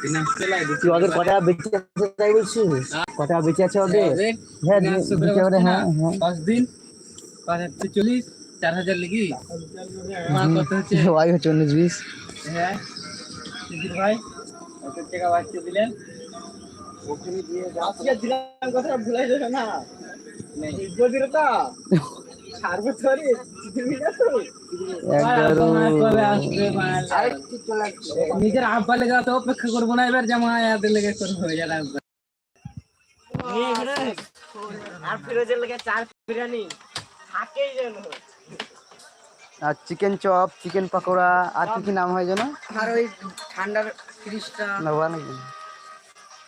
ওদের কত টাকা বেঁচে আছে তাই বলছিস? কত টাকা বেঁচে আছে ওদের? হ্যাঁ হ্যাঁ হ্যাঁ। পাঁচ দিন পাঁচ হাজার চল্লিশ চার হাজার লিখি মা কত হচ্ছে? উনিশ বিশ। হ্যাঁ ভাই কত টাকা বাঁচিয়ে দিলেন? আজকে দিলাম কথা ভুলাই যাবে না। নিজের আব্বা লেগে তো অপেক্ষা করব না এবার জামা আয়াদের লেগে করব যারা আব্বা। আর ফিরোজের লেগে চার বিরিয়ানি থাকেই যেন। আর চিকেন চপ চিকেন পকোড়া আর কি কি নাম হয় যেন? আর ওই ঠান্ডার ফ্রিজটা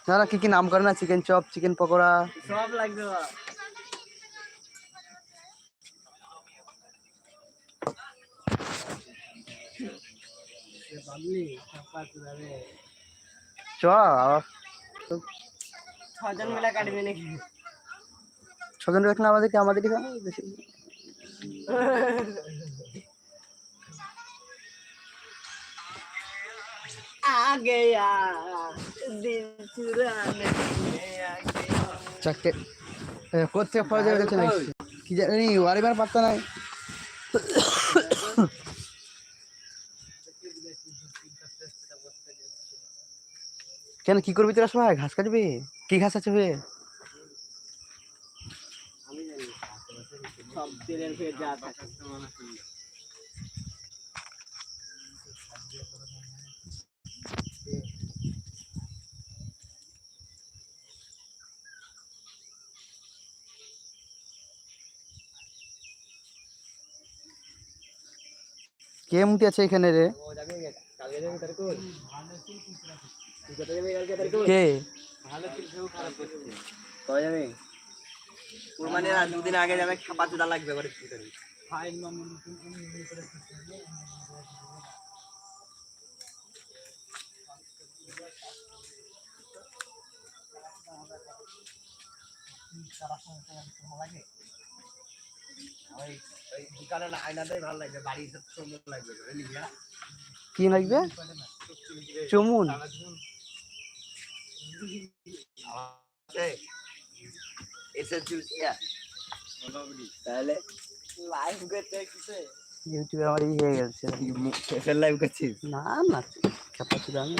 না কি কি নাম করে না? Chicken chop chicken pakora. সব লাগবে চ ছজন মিলে কাটবে নাকি? ছজন রাখলে আমাদেরকে আমাদেরই বেশি। চারটে কোথেকে ফলে যাবে কি জানি ওয়ারিবার পাত্তা নাই। কেন কি করবি তোরা সবাই? ঘাস কাটবি? কি ঘাস আছে বে? কে মুটি আছে এখানে রে? কে? কুরবানির আর দুদিন আগে যাবে লাগবে এবারে কি করবি দোকানে না আয়নাটাই ভালো লাগবে বাড়ি লাগবে বুঝলি কি লাগবে? চমুন। এসে চুলছিয়া তাহলে লাইভ করতে কিসে? ইউটিউবে আমার ই হয়ে গেছে। ফেসের লাইভ করছিস না না খেপা ছিল আমি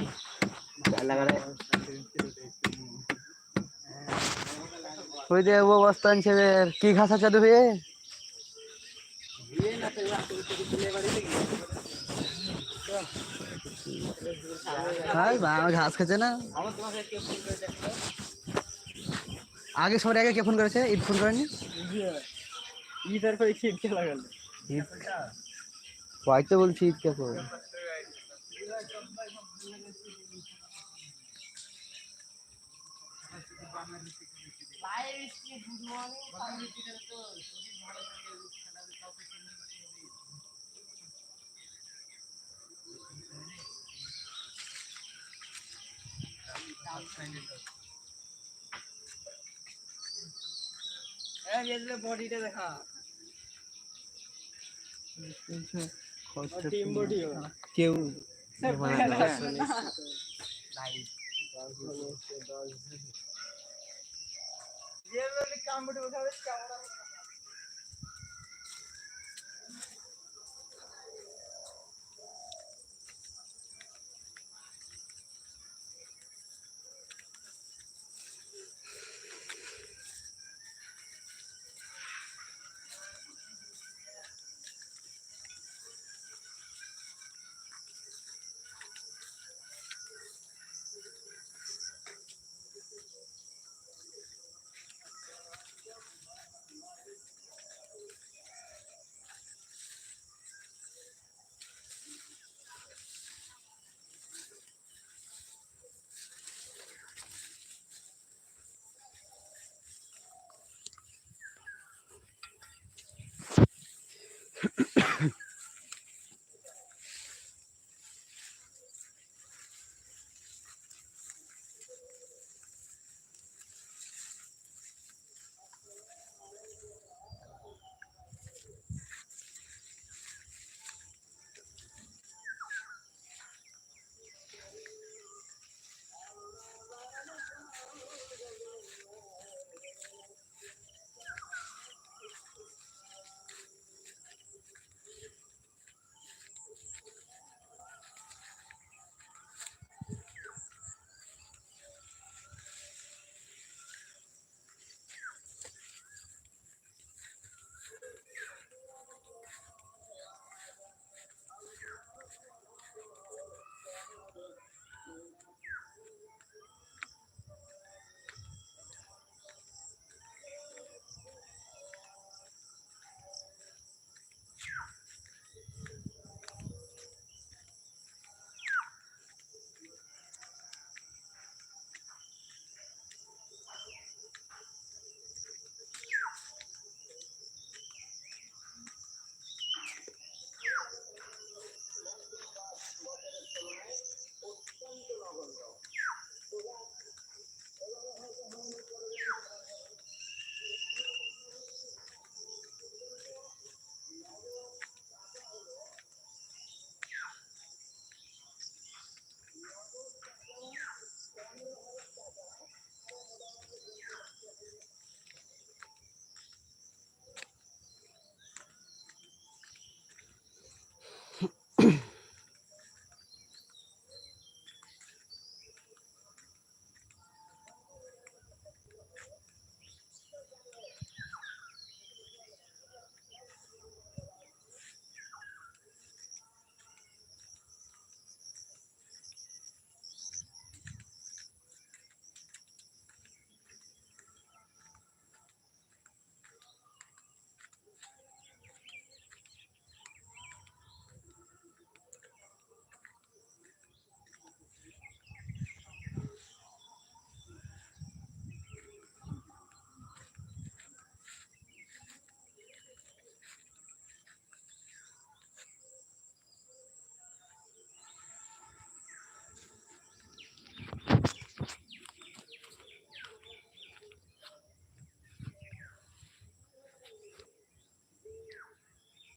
ওই যে ও অবস্থা আনছে। কি ঘাস আছে দেবে হাই বা ঘাস খাচ্ছে না? কে আগে সবার আগে কে ফোন করেছে? ঈদ ফোন করেনি? ঈদের পরে খিট কে লাগালো ঈদ? ভাই তো বলছি ঈদ কে করে হ্যাঁ গেলে বডিটা দেখা। কেউ যে কাম বডি উঠাবে কেমন